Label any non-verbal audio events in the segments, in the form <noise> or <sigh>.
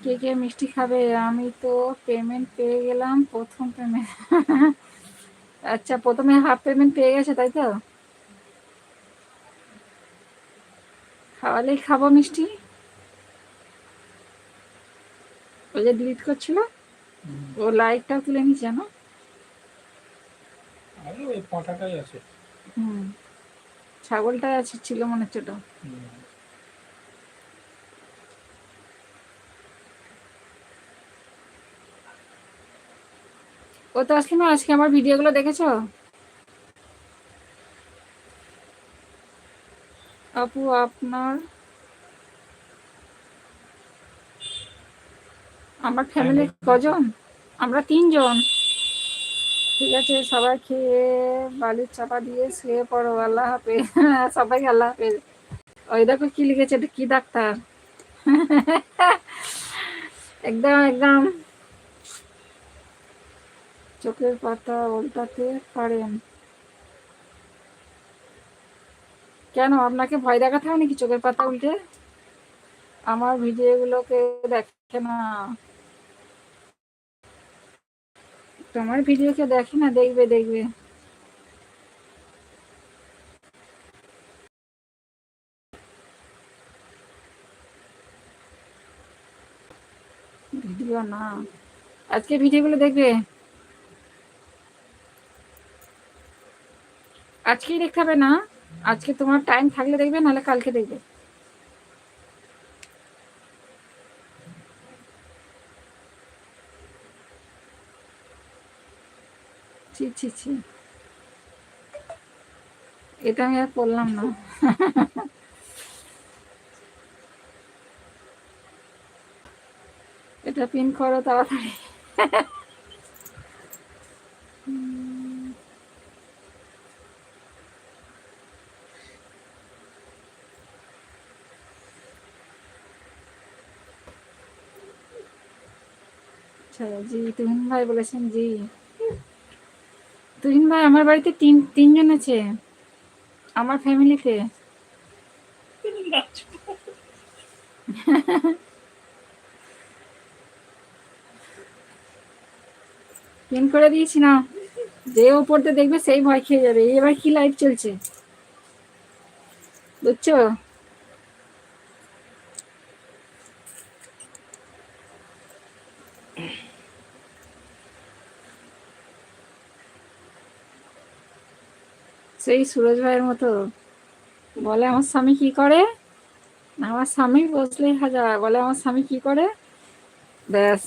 কে কে মিষ্টি খাবে আমি তো পেমেন্ট পেয়ে গেলাম প্রথম পেমেন্ট আচ্ছা প্রথমে হাফ পেমেন্ট পেয়ে গেছে তাই তো? খাওয়ালেই খাব মিষ্টি। ওই যে ডিলিট করছিল ও লাইকটাও তুলে নিচ্ছে জানো? ওই আছে। হুম ছাগলটাই আছে ছিল মনে হচ্ছে ওটা। ও তো আসলে আজকে আমার ভিডিওগুলো দেখেছ? আপু আপনার আমার ফ্যামিলি কজন? আমরা তিনজন। ঠিক আছে সবাই খেয়ে বালির চাপা দিয়ে শুয়ে পড়ো আল্লাহ হাফেজ। <laughs> সবাইকে আল্লাহ হাফেজ। ওই দেখো কি লিখেছে কি ডাক্তার? <laughs> একদম একদম। চোখের পাতা উল্টাতে পারেন। কেন, আপনাকে ভয় দেখাতে হয় নাকি চোখের পাতা উল্টে? আমার ভিডিও ভিডিওগুলোকে দেখে না। তোমার ভিডিওকে দেখে না, দেখবে দেখবে। ভিডিও না। আজকে ভিডিওগুলো দেখবে? আজকেই দেখতে হবে না। আজকে তোমার টাইম থাকলে দেখবে, নাহলে কালকে দেখবে। ছি ছি ছি। এটা আমি আর পড়লাম না। এটা পিন করো তাড়াতাড়ি। আচ্ছা জি, তুহিন ভাই বলেছেন, জি। তুহিন ভাই, আমার বাড়িতে তিন, তিনজন আছে। আমার ফ্যামিলিতে। পিন করে দিয়েছি না। যে ওপরতে দেখবে, সেই ভয় খেয়ে যাবে। এবার কি লাইভ চলছে? বুঝছ? সেই সুরজ ভাইয়ের মতো বলে আমার স্বামী কি করে? আমার স্বামী বসলেই হাজার বলে আমার স্বামী কি করে? ব্যাস।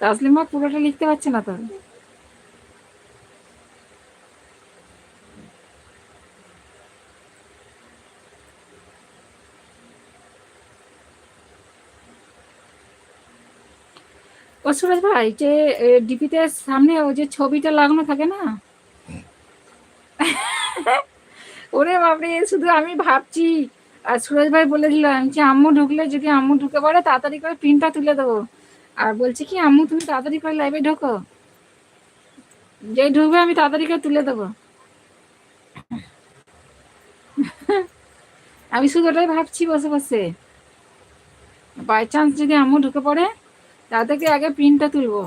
তাসলিমা পুরোটা লিখতে পারছে না তো? ও সুরজ ভাই, যে ডিপিতে সামনে ও যে ছবিটা লাগানো থাকে না? ওরে বাপরে, শুধু আমি ভাবছি। আর সুরজ ভাই বলে দিলাম যে আম্মু ঢুকলে যদি আম্মু ঢুকে পড়ে, তাড়াতাড়ি করে প্রিন্টটা তুলে দেবো। আর বলছি কি, আম্মু, তুমি তাড়াতাড়ি করে লাইভে ঢোকো। যে ঢুকবে, আমি তাড়াতাড়ি করে তুলে দেবো। আমি শুধু ওটাই ভাবছি বসে বসে। বাই চান্স যদি আম্মু ঢুকে পড়ে তাদেরকে আগে প্রিন্টটা তুলবো।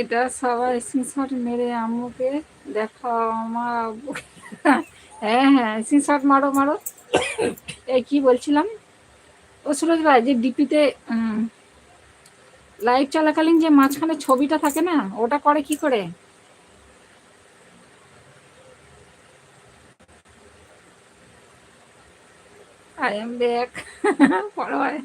এটা সবাই স্ক্রিনশট মেরে আম্মুকে দেখাও আমার হ্যাঁ হ্যাঁ স্ক্রিনশট মারো মারো। এই কি বলছিলাম? ও সুরজ ভাই, যে ডিপিতে লাইভ চলাকালীন যে মাঝখানে ছবিটা থাকে না, ওটা করে কি করে? আই এম ব্যাক পড়ো হয়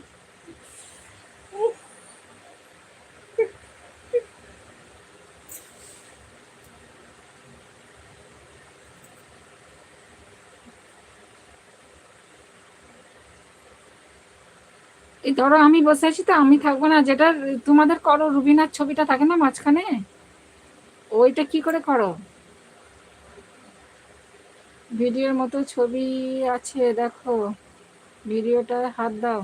এই ধরো আমি বসে আছি তো, আমি থাকব না। যেটা তোমাদের করো, রুবিনার ছবিটা থাকে না মাঝখানে? ওইটা কি করে করো? ভিডিওর মতো ছবি আছে, দেখো। ভিডিওটা হাত দাও।